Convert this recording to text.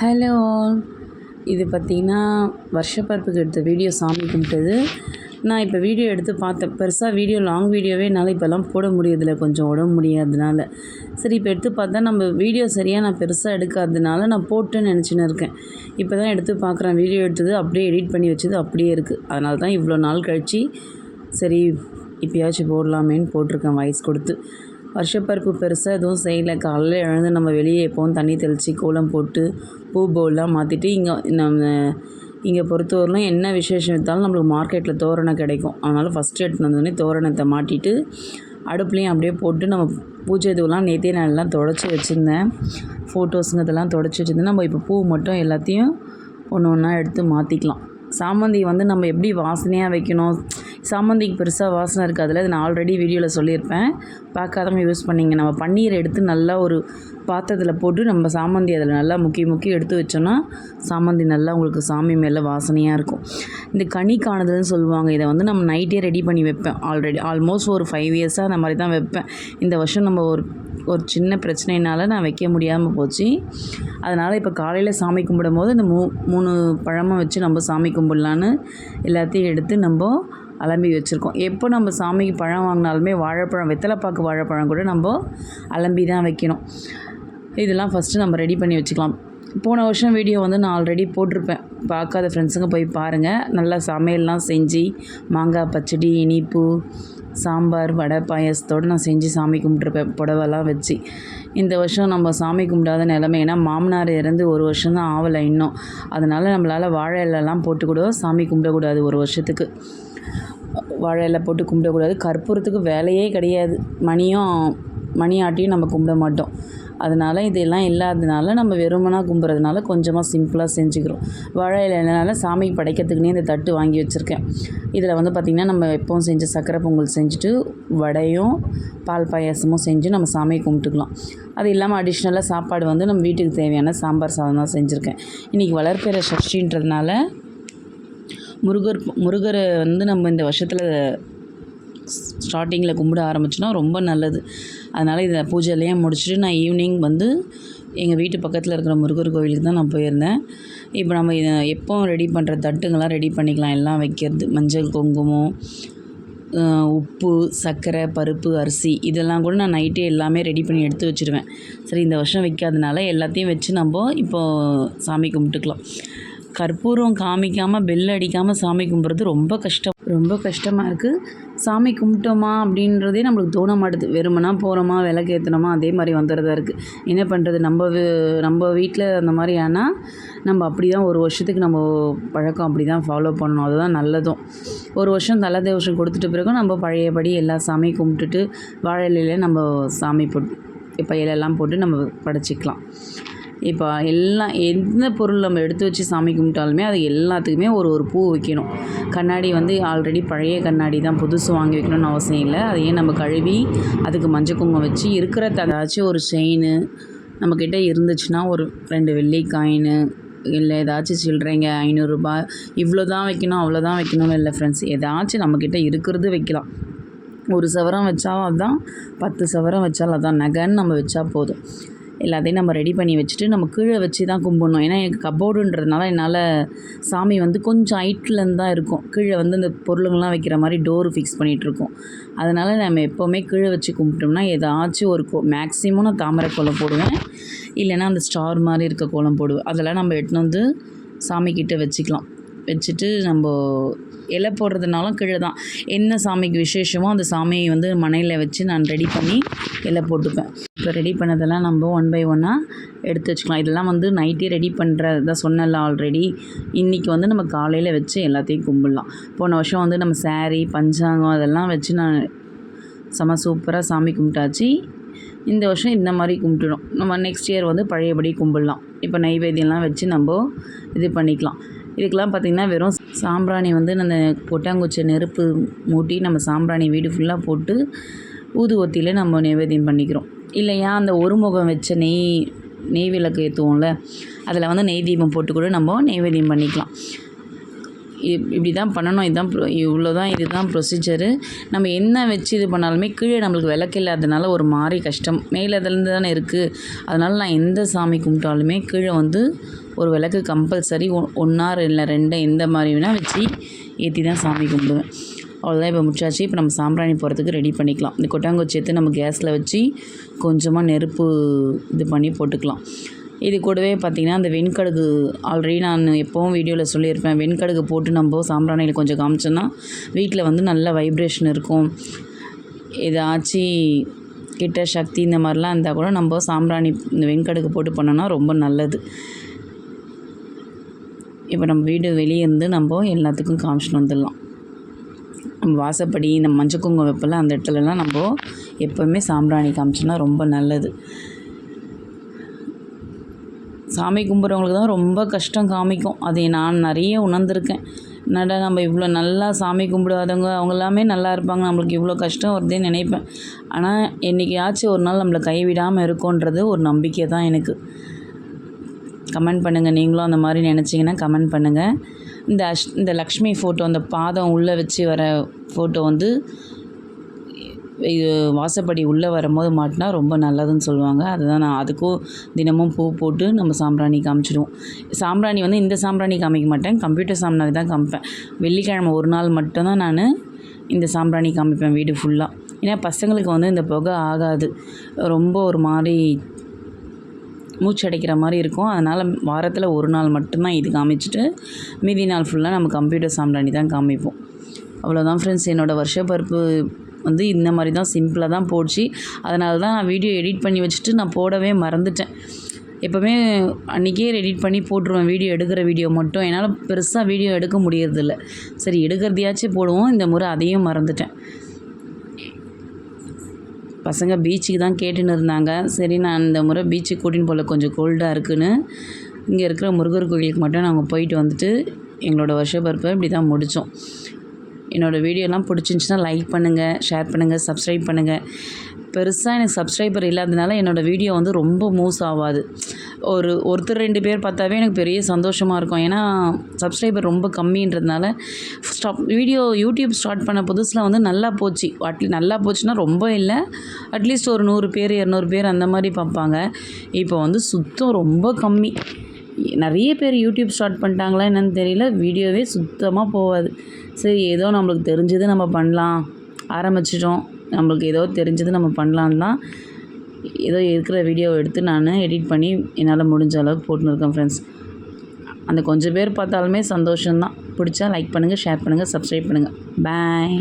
Hello இது பார்த்திங்கன்னா வருஷப்பிறப்புக்கு எடுத்த வீடியோ சாமி கும்பிட்டது. நான் இப்போ வீடியோ எடுத்து பார்த்தேன். பெருசாக வீடியோ லாங் வீடியோவே என்னால் இப்போல்லாம் போட முடியறதில்ல. கொஞ்சம் உடம்பு முடியாததுனால. சரி இப்போ எடுத்து பார்த்தா நம்ம வீடியோ சரியாக நான் பெருசாக எடுக்காததுனால நான் போட்டுன்னு நினச்சின்னு இருக்கேன். இப்போ தான் எடுத்து பார்க்குறேன். வீடியோ எடுத்தது அப்படியே எடிட் பண்ணி வச்சது அப்படியே இருக்குது அதனால தான் இவ்வளோ நாள் கழித்து சரி இப்போயாச்சும் போடலாமேன்னு போட்டிருக்கேன். வாய்ஸ் கொடுத்து. வருஷப்பருப்பு பெருசாக எதுவும் செய்யலை. காலையில் எழுந்து நம்ம வெளியே எப்போவும் தண்ணி தெளித்து கோலம் போட்டு பூ பவுல்லாம் மாற்றிட்டு இங்கே நம்ம இங்கே பொறுத்தவரையிலும் என்ன விசேஷம் எடுத்தாலும் நம்மளுக்கு மார்க்கெட்டில் தோரணம் கிடைக்கும். அதனால் ஃபஸ்ட்டு எடுத்துன்னு வந்தோடனே தோரணத்தை மாட்டிட்டு அடுப்புலையும் அப்படியே போட்டு நம்ம பூஜை இதுவெல்லாம் நேற்றே நான் எல்லாம் தொடச்சி வச்சுருந்தேன். ஃபோட்டோஸுங்க இதெல்லாம் தொடச்சி வச்சுருந்தேன். நம்ம இப்போ பூ மட்டும் எல்லாத்தையும் ஒன்று ஒன்றா எடுத்து மாற்றிக்கலாம் சாமந்தி வந்து நம்ம எப்படி வாசனையாக வைக்கணும்? சாமந்திக்கு பெருசாக வாசனை இருக்காதுல்ல அது நான் ஆல்ரெடி வீடியோவில் சொல்லியிருப்பேன். பார்க்காதவங்க யூஸ் பண்ணிங்க. நம்ம பன்னீரை எடுத்து நல்லா ஒரு பாத்திரத்தில் போட்டு நம்ம சாமந்தி அதில் நல்லா முக்கி முக்கி எடுத்து வச்சோன்னா சாமந்தி நல்லா உங்களுக்கு சாமி மேலே வாசனையாக இருக்கும். இந்த கனி காணுதல்னு சொல்லுவாங்க இதை வந்து நம்ம நைட்டே ரெடி பண்ணி வைப்பேன். ஆல்ரெடி ஆல்மோஸ்ட் ஒரு ஃபைவ் இயர்ஸாக அந்த மாதிரி தான் வைப்பேன். இந்த வருஷம் நம்ம ஒரு ஒரு சின்ன பிரச்சனையினால் நான் வைக்க முடியாமல் போச்சு. அதனால் இப்போ காலையில் சாமி கும்பிடும் போது இந்த மூ மூணு பழமும் வச்சு நம்ம சாமி கும்பிட்லான்னு எல்லாத்தையும் எடுத்து நம்ம அலம்பி வச்சுருக்கோம். எப்போ நம்ம சாமிக்கு பழம் வாங்கினாலுமே வாழைப்பழம் வெத்தலைப்பாக்கு வாழைப்பழம் கூட நம்ம அலம்பி தான் வைக்கணும். இதெல்லாம் ஃபஸ்ட்டு நம்ம ரெடி பண்ணி வச்சுக்கலாம். போன வருஷம் வீடியோ வந்து நான் ஆல்ரெடி போட்டிருப்பேன். பார்க்காத ஃப்ரெண்ட்ஸுங்க போய் பாருங்கள் நல்லா சமையல்லாம் செஞ்சு மாங்காய் பச்சடி இனிப்பு சாம்பார் வடை பாயசத்தோடு நான் செஞ்சு சாமி கும்பிட்ருப்பேன் புடவெல்லாம் வச்சு. இந்த வருஷம் நம்ம சாமி கும்பிடாத நிலமை ஏன்னா மாமனார் இறந்து ஒரு வருஷம் தான் ஆகலை இன்னும். அதனால் நம்மளால் வாழை இலெல்லாம் போட்டு கூட சாமி கும்பிடக்கூடாது ஒரு வருஷத்துக்கு. வாழை இலை போட்டு கும்பிடக்கூடாது. கற்பூரத்துக்கு வேலையே கிடையாது. மணியும் மணி ஆட்டியும் நம்ம கும்பிட மாட்டோம். அதனால் இதெல்லாம் இல்லாததுனால நம்ம வெறுமனாக கும்புறதுனால கொஞ்சமாக சிம்பிளாக செஞ்சுக்கிறோம். வாழை இலைனால சாமிக்கு படைக்கிறதுக்குனே இந்த தட்டு வாங்கி வச்சுருக்கேன். இதில் வந்து பார்த்திங்கன்னா நம்ம எப்போவும் செஞ்ச சக்கரை பொங்கல் செஞ்சுட்டு வடையும் பால் பாயாசமும் செஞ்சு நம்ம சாமியை கும்பிட்டுக்கலாம். அது இல்லாமல் அடிஷ்னலாக சாப்பாடு வந்து நம்ம வீட்டுக்கு தேவையான சாம்பார் சாதம் தான் செஞ்சுருக்கேன். இன்றைக்கி வளர்ப்பிற சஷ்டின்றதுனால முருகர் முருகரை வந்து நம்ம இந்த வருஷத்தில் ஸ்டார்டிங்கில் கும்பிட ஆரம்பிச்சோன்னா ரொம்ப நல்லது. அதனால் இதை பூஜையிலையும் முடிச்சுட்டு நான் ஈவினிங் வந்து எங்கள் வீட்டு பக்கத்தில் இருக்கிற முருகர் கோவிலுக்கு தான் நான் போயிருந்தேன். இப்போ நம்ம இதை எப்போ ரெடி பண்ணுற தட்டுங்கள்லாம் ரெடி பண்ணிக்கலாம். எல்லாம் வைக்கிறது மஞ்சள் குங்குமம் உப்பு சர்க்கரை பருப்பு அரிசி இதெல்லாம் கூட நான் நைட்டே எல்லாமே ரெடி பண்ணி எடுத்து வச்சுருவேன். சரி இந்த வருஷம் வைக்காதனால எல்லாத்தையும் வச்சு நம்ம இப்போது சாமி கும்பிட்டுக்கலாம். கற்பூரம் காமிக்காமல் பெல் அடிக்காமல் சாமி கும்பிட்றது ரொம்ப கஷ்டம். ரொம்ப கஷ்டமாக இருக்குது சாமி கும்பிட்டோமா அப்படின்றதே நம்மளுக்கு தோண மாட்டுது. வெறுமனா போகிறோமா விளக்கு ஏற்றினோமா அதே மாதிரி வந்துடுறதா இருக்குது என்ன பண்ணுறது நம்ம நம்ம வீட்டில் அந்த மாதிரி ஆனால் நம்ம அப்படி தான் ஒரு வருஷத்துக்கு நம்ம பழக்கம் அப்படி தான் ஃபாலோ பண்ணணும். அதுதான் நல்லதும். ஒரு வருஷம் தலை தேவசம் கொடுத்துட்டு பிறகு நம்ம பழையபடி எல்லா சாமியும் கும்பிட்டுட்டு வாழை இலையில நம்ம சாமி போட்டு இப்போ இலையெல்லாம் போட்டு நம்ம படைச்சிக்கலாம். இப்போ எல்லாம் எந்த பொருள் நம்ம எடுத்து வச்சு சாமி கும்பிட்டாலுமே அது எல்லாத்துக்குமே ஒரு ஒரு பூ வைக்கணும். கண்ணாடி வந்து ஆல்ரெடி பழைய கண்ணாடி தான் புதுசு வாங்கி வைக்கணும்னு அவசியம் இல்லை. அதையே நம்ம கழுவி அதுக்கு மஞ்சள் குங்குமம் வச்சு இருக்கிற ஏதாச்சும் ஒரு செயின் நம்மக்கிட்ட இருந்துச்சுன்னா ஒரு ரெண்டு வெள்ளி காயின் இல்லை ஏதாச்சும் சில்லறைங்க ஐநூறுரூபா இவ்வளோ தான் வைக்கணும் அவ்வளோ தான் வைக்கணும்னு இல்லை ஃப்ரெண்ட்ஸ் ஏதாச்சும் நம்மக்கிட்ட இருக்கிறது வைக்கலாம். ஒரு சவரம் வச்சாலும் அதுதான் பத்து சவரம் வச்சாலும் அதான் நகைன்னு நம்ம வச்சா போதும். எல்லாத்தையும் நம்ம ரெடி பண்ணி வச்சுட்டு நம்ம கீழே வச்சு தான் கும்பிடணும். ஏன்னா எனக்கு கபோர்டுன்றதுனால என்னால் சாமி வந்து கொஞ்சம் ஹைட்லேருந்து தான் இருக்கும். கீழே வந்து இந்த பொருளுங்கள்லாம் வைக்கிற மாதிரி டோர் ஃபிக்ஸ் பண்ணிகிட்ருக்கோம் அதனால் நம்ம எப்போவுமே கீழே வச்சு கும்பிட்டோம்னா ஏதாச்சும் ஒரு கோ மேக்ஸிமம் நான் தாமரை கோலம் போடுவேன். இல்லைன்னா அந்த ஸ்டார் மாதிரி இருக்க கோலம் போடுவேன். அதெல்லாம் நம்ம எடுத்துன்னு வந்து சாமிக்கிட்ட வச்சுக்கலாம். வச்சுட்டு நம்ம இலை போடுறதுனாலும் கீழே தான். என்ன சாமிக்கு விசேஷமோ அந்த சாமியை வந்து மனையில் வச்சு நான் ரெடி பண்ணி இலை போட்டுப்பேன். இப்போ ரெடி பண்ணதெல்லாம் நம்ம ஒன் பை ஒன்னாக எடுத்து வச்சுக்கலாம். இதெல்லாம் வந்து நைட்டே ரெடி பண்ணுறதா சொன்னல ஆல்ரெடி இன்றைக்கி வந்து நம்ம காலையில் வச்சு எல்லாத்தையும் கும்பிடலாம். போன வருஷம் வந்து நம்ம சாரீ பஞ்சாங்கம் அதெல்லாம் வச்சு நான் செம சூப்பராக சாமி கும்பிட்டாச்சு. இந்த வருஷம் இந்த மாதிரி கும்பிட்டுடும். நம்ம நெக்ஸ்ட் இயர் வந்து பழையபடி கும்பிடலாம். இப்போ நைவேத்தியம்லாம் வச்சு நம்ம இது பண்ணிக்கலாம். இதுக்கெலாம் பார்த்திங்கன்னா வெறும் சாம்பிராணி வந்து அந்த கொட்டாங்குச்சி நெருப்பு மூட்டி நம்ம சாம்பிராணி வீடு ஃபுல்லாக போட்டு ஊதுவத்தியில் நம்ம நைவேத்தியம் பண்ணிக்கிறோம். இல்லையா? அந்த ஒரு முகம் வச்ச நெய் நெய் விளக்கு ஏற்றுவோம்ல அதில் வந்து நெய் தீபம் போட்டு கூட நம்ம நைவேத்தியம் பண்ணிக்கலாம். இப் இப்படி தான் பண்ணணும். இதுதான் இவ்வளோ தான் இதுதான் ப்ரொசீஜரு நம்ம என்ன வச்சு இது பண்ணாலுமே கீழே நம்மளுக்கு விளக்கு இல்லாததுனால ஒரு மாதிரி கஷ்டம். மேலே அதுலேருந்து தானே இருக்குது அதனால் நான் எந்த சாமி கும்பிட்டாலுமே கீழே வந்து ஒரு விளக்கு கம்பல்சரி ஒன் ஒன்றா இல்லை ரெண்டு எந்த மாதிரி வேணால் வச்சு ஏற்றி தான் சாமி கும்பிடுவேன். அவ்வளோதான் இப்போ முடிச்சாச்சு. இப்போ நம்ம சாம்பிராணி போகிறதுக்கு ரெடி பண்ணிக்கலாம். இந்த கொட்டாங்குச்சி எடுத்து நம்ம கேஸில் வச்சு கொஞ்சமாக நெருப்பு இது பண்ணி போட்டுக்கலாம். இது கூடவே பார்த்திங்கன்னா அந்த வெண்கடுகு ஆல்ரெடி நான் எப்போவும் வீடியோவில் சொல்லியிருப்பேன். வெண்கடுகு போட்டு நம்ம சாம்பிராணியில் கொஞ்சம் காமிச்சோன்னா வீட்டில் வந்து நல்ல வைப்ரேஷன் இருக்கும். ஏதாச்சும் கிட்ட சக்தி இந்த மாதிரிலாம் இருந்தால் கூட நம்ம சாம்பிராணி இந்த வெண்கடுகு போட்டு பண்ணோன்னா ரொம்ப நல்லது. இப்போ நம்ம வீடு வெளியே இருந்து நம்ம எல்லாத்துக்கும் காமிச்சிட்டு வந்துடலாம். வாசப்படி இந்த மஞ்சள் குங்குமம் வைப்பல அந்த இடத்துலலாம் நம்ம எப்போவுமே சாம்பிராணி காமிச்சோன்னா ரொம்ப நல்லது. சாமி கும்பிட்றவங்களுக்கு தான் ரொம்ப கஷ்டம் காமிக்கும். அதை நான் நிறைய உணர்ந்திருக்கேன். என்னடா நம்ம இவ்வளோ நல்லா சாமி கும்பிடாதவங்க அவங்க எல்லாமே நல்லா இருப்பாங்க. நம்மளுக்கு இவ்வளோ கஷ்டம் வருதுன்னு நினைப்பேன். ஆனால் என்றைக்கியாச்சும் ஒரு நாள் நம்மளை கைவிடாமல் இருக்கோன்றது ஒரு நம்பிக்கை தான் எனக்கு. கமெண்ட் பண்ணுங்கள் நீங்களும் அந்த மாதிரி நினச்சிங்கன்னா கமெண்ட் பண்ணுங்கள் இந்த அஷ் இந்த லக்ஷ்மி ஃபோட்டோ அந்த பாதம் உள்ளே வச்சு வர ஃபோட்டோ வந்து இது வாசப்படி உள்ளே வரும்போது மாட்டினா ரொம்ப நல்லதுன்னு சொல்லுவாங்க. அதுதான் நான் அதுக்கும் தினமும் பூ போட்டு நம்ம சாம்பிராணி காமிச்சிடுவோம். சாம்பிராணி வந்து இந்த சாம்பிராணி காமிக்க மாட்டேன். கம்ப்யூட்டர் சாம்பிராணி தான் காமிப்பேன். வெள்ளிக்கிழமை ஒரு நாள் மட்டும்தான் நான் இந்த சாம்பிராணி காமிப்பேன் வீடு ஃபுல்லாக ஏன்னா பசங்களுக்கு வந்து இந்த புகை ஆகாது. ரொம்ப ஒரு மாதிரி மூச்சடைக்கிற மாதிரி இருக்கும். அதனால் வாரத்தில் ஒரு நாள் மட்டும்தான் இது காமிச்சிட்டு மீதி நாள் ஃபுல்லாக நம்ம கம்ப்யூட்டர் சாம்பிராணி தான் காமிப்போம். அவ்வளோதான் ஃப்ரெண்ட்ஸ் என்னோடய வருஷப்பருப்பு வந்து இந்த மாதிரி தான் சிம்பிளாக தான் போச்சு. அதனால தான் நான் வீடியோ எடிட் பண்ணி வச்சுட்டு நான் போடவே மறந்துட்டேன். எப்போவுமே அன்றைக்கே எடிட் பண்ணி போட்டுருவேன். வீடியோ எடுக்கிற வீடியோ மட்டும். என்னால் பெருசாக வீடியோ எடுக்க முடியறதில்ல. சரி எடுக்கிறதையாச்சும் போடுவோம். இந்த முறை அதையும் மறந்துட்டேன். பசங்க பீச்சுக்கு தான் கேட்டுன்னு இருந்தாங்க. சரி நான் இந்த முறை பீச்சுக்கு கூட்டின்னு போகல. கொஞ்சம் கோல்டாக இருக்குன்னு. இங்கே இருக்கிற முருகர் கோயிலுக்கு மட்டும் நாங்கள் போயிட்டு வந்துட்டு எங்களோட வருஷப்பருப்பை இப்படி தான் முடித்தோம் என்னோடய வீடியோலாம் பிடிச்சிருந்துச்சின்னா லைக் பண்ணுங்கள் ஷேர் பண்ணுங்கள் சப்ஸ்கிரைப் பண்ணுங்கள் பெருசாக எனக்கு சப்ஸ்கிரைபர் இல்லாததுனால என்னோடய வீடியோ வந்து ரொம்ப மூவ்ஸ் ஆகாது ஒரு ஒருத்தர் ரெண்டு பேர் பார்த்தாவே எனக்கு பெரிய சந்தோஷமாக இருக்கும். ஏன்னா சப்ஸ்கிரைபர் ரொம்ப கம்மின்றதுனால ஸ்டாப் வீடியோ யூடியூப் ஸ்டார்ட் பண்ண புதுசில் வந்து நல்லா போச்சு. அட்லீ நல்லா போச்சுன்னா ரொம்ப இல்லை. அட்லீஸ்ட் ஒரு நூறு பேர் இரநூறு பேர் அந்த மாதிரி பார்ப்பாங்க. இப்போ வந்து சுத்தம் ரொம்ப கம்மி. நிறைய பேர் யூடியூப் ஸ்டார்ட் பண்ணிட்டாங்களா என்னென்னு தெரியல. வீடியோவே சுத்தமாக போகாது. சரி ஏதோ நம்மளுக்கு தெரிஞ்சது நம்ம பண்ணலாம். ஆரம்பிச்சிட்டோம். நம்மளுக்கு ஏதோ தெரிஞ்சது நம்ம பண்ணலான்னு தான் ஏதோ இருக்கிற வீடியோவை எடுத்து நான் எடிட் பண்ணி என்னால் முடிஞ்ச அளவுக்கு போட்டுன்னு இருக்கேன் ஃப்ரெண்ட்ஸ் அந்த கொஞ்சம் பேர் பார்த்தாலுமே சந்தோஷம்தான். பிடிச்சா லைக் பண்ணுங்கள் ஷேர் பண்ணுங்கள் சப்ஸ்கிரைப் பண்ணுங்கள் பாய்